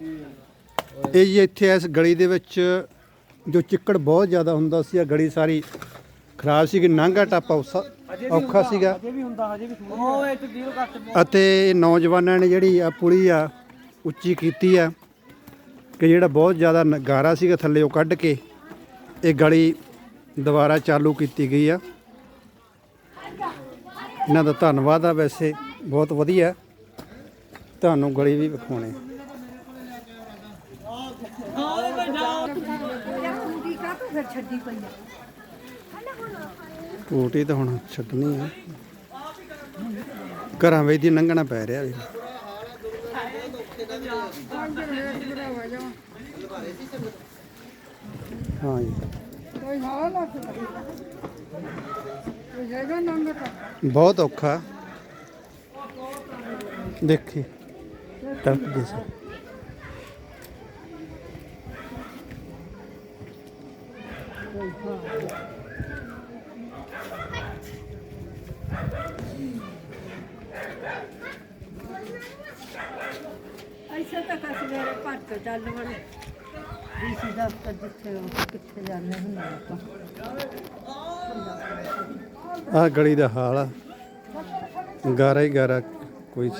ਇਹ ਜੀ ਇੱਥੇ ਇਸ ਗਲੀ ਦੇ ਵਿੱਚ ਜੋ ਚਿੱਕੜ ਬਹੁਤ ਜ਼ਿਆਦਾ ਹੁੰਦਾ ਸੀ ਆ ਗਲੀ ਸਾਰੀ ਖਰਾਬ ਸੀ ਕਿ ਨਾਂਗਾ ਟਾਪਾ ਔਖਾ ਸੀਗਾ। ਅਜੇ ਵੀ ਹੁੰਦਾ ਹਜੇ ਵੀ ਉਹ ਇਹ ਤੇ ਡੀਲ ਕੱਟ ਅਤੇ ਨੌਜਵਾਨਾਂ ਨੇ ਜਿਹੜੀ ਆ ਪੁਲੀ ਆ ਉੱਚੀ ਕੀਤੀ ਆ ਕਿ ਜਿਹੜਾ ਬਹੁਤ ਜ਼ਿਆਦਾ ਨ- ਗਾਰਾ ਸੀਗਾ ਥੱਲੇ ਉਹ ਕੱਢ ਕੇ ਇਹ ਗਲੀ ਦੁਬਾਰਾ ਚਾਲੂ ਕੀਤੀ ਗਈ ਆ। ਇਹਨਾਂ ਦਾ ਧੰਨਵਾਦ ਆ ਵੈਸੇ ਬਹੁਤ ਵਧੀਆ। ਤੁਹਾਨੂੰ ਗਲੀ ਵੀ ਵਿਖਾਉਣੇ ਹੁੰਦੀ ਕਾ ਤੂੰ ਫਿਰ ਛੱਡੀ ਪਈ ਆ ਟੂਟੀ ਤਾਂ ਹੁਣ ਛੱਡਣੀ ਆ। ਘਰਾਂ ਵਿੱਚ ਦੀ ਲੰਘਣਾ ਪੈ ਰਿਹਾ ਵੀ ਹਾਂ ਜੀ। ਕੋਈ ਹਾਲ ਆ ਕੋਈ ਜਗ੍ਹਾ ਨੰਗ ਬਹੁਤ ਔਖਾ। ਦੇਖੀ। ਤੜਪ ਗਈ ਐਸਾ ਤਾਂ ਕਸ ਮੇਰੇ ਘਰ ਤੋਂ ਚੱਲ ਵੜੇ। ਡੀਸੀ ਦਫ਼ਤਰ ਜਿੱਥੇ ਉਹ ਕਿੱਥੇ ਜਾਂਦੇ ਹੁੰਦੇ ਆ ਗਲੀ ਦਾ ਹਾਲ ਆ। ਗਾਰਾ ਹੀ ਗਾਰਾ ਕੋਈ